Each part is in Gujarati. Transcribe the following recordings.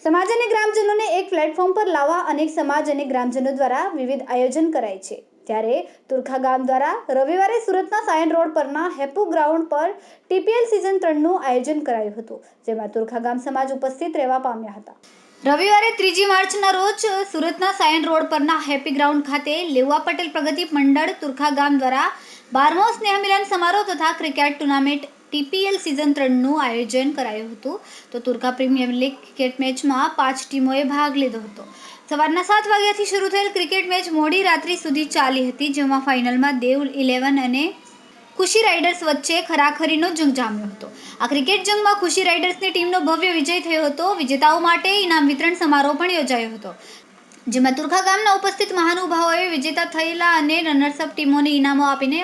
સમાજ અને ગ્રામજનોને એક પ્લેટફોર્મ પર લાવવા અનેક સમાજ અને ગ્રામજનો દ્વારા વિવિધ આયોજન કરાય છે. ત્યારે તુરખા ગામ દ્વારા રવિવારે સુરતના સાયન રોડ પરના હેપુ ગ્રાઉન્ડ પર ટીપીએલ સિઝન ત્રણનું આયોજન કરાયું હતું, જેમાં તુરખા ગામ સમાજ ઉપસ્થિત રહેવા પામ્યા હતા. રવિવારે ત્રીજી માર્ચના રોજ સુરતના સાયન રોડ પરના હેપી ગ્રાઉન્ડ ખાતે લેવા પટેલ પ્રગતિ મંડળ તુરખા ગામ દ્વારા બારમો સ્નેહ સમારોહ તથા ક્રિકેટ ટુર્નામેન્ટ ટીપીએલ સિઝન ત્રણનું આયોજન કરાયું હતું. તો તુર્કા પ્રીમિયર લીગ ક્રિકેટ મેચમાં પાંચ ટીમોએ ભાગ લીધો હતો. સવારના સાત વાગ્યાથી શરૂ થયેલ ક્રિકેટ મેચ મોડી રાત્રિ સુધી ચાલી હતી, જેમાં ફાઇનલમાં દેવ ઇલેવન અને ખુશી રાઇડર્સ વચ્ચે ખરાખરીનો જંગ જામ્યો હતો. આ ક્રિકેટ જંગમાં ખુશી રાઇડર્સની ટીમનો ભવ્ય વિજય થયો હતો. વિજેતાઓ માટે ઇનામ વિતરણ સમારોહ પણ યોજાયો હતો. જેમાં તુર્ખા ગામના ઉપસ્થિત મહાનુભાવોએ વિજેતા થયેલા અને રનર્સઅપ ટીમોને ઇનામો આપીને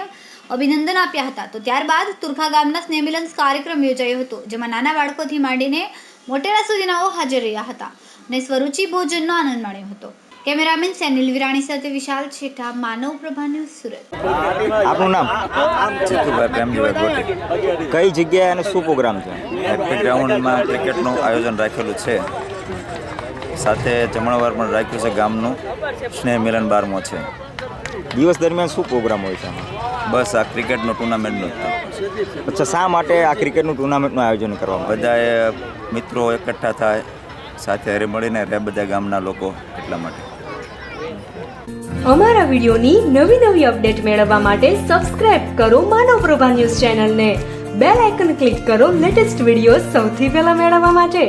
અભિનંદન આપ્યા હતા. તો ત્યારબાદ તુરખા ગામના સ્નેહમિલન કાર્યક્રમ યોજાયો હતો જેમાં નાના બાળકોથી માંડીને મોટેરા સુધીનાઓ હાજર રહ્યા હતા અને સ્વરૂચિ ભોજનનો આનંદ માણ્યો હતો. કેમેરામેન સેનિલ વિરાણી સાથે વિશાલ છેઠા માનવ પ્રભા ન્યૂઝ સુરત. આપનું નામ? ચિત્તુભાઈ પ્રેમજીભાઈ ગોટી. કઈ જગ્યાએ અને શું પ્રોગ્રામ છે? હેપી ગ્રાઉન્ડમાં ક્રિકેટનું આયોજન રાખેલું છે. સાથે જમણવાર પણ રાખ્યું છે ગામનું. સ્નેહ મિલન બારમો છે. દિવસ દરમિયાન શું પ્રોગ્રામ હોય છે? બસ આ ક્રિકેટનું ટુર્નામેન્ટનું અચ્છા શા માટે આ ક્રિકેટનું ટુર્નામેન્ટનું આયોજન કરવામાં બધાએ મિત્રો એકઠા થાય સાથે હરે મળીને રહે બધા ગામના લોકો એટલા માટે. અમારા વિડીયોની નવી નવી અપડેટ મેળવવા માટે સબસ્ક્રાઇબ કરો માનવ પ્રભા ન્યૂઝ ચેનલને. બેલ આઇકન ક્લિક કરો લેટેસ્ટ વીડિયો સૌથી પહેલા મેળવવા માટે.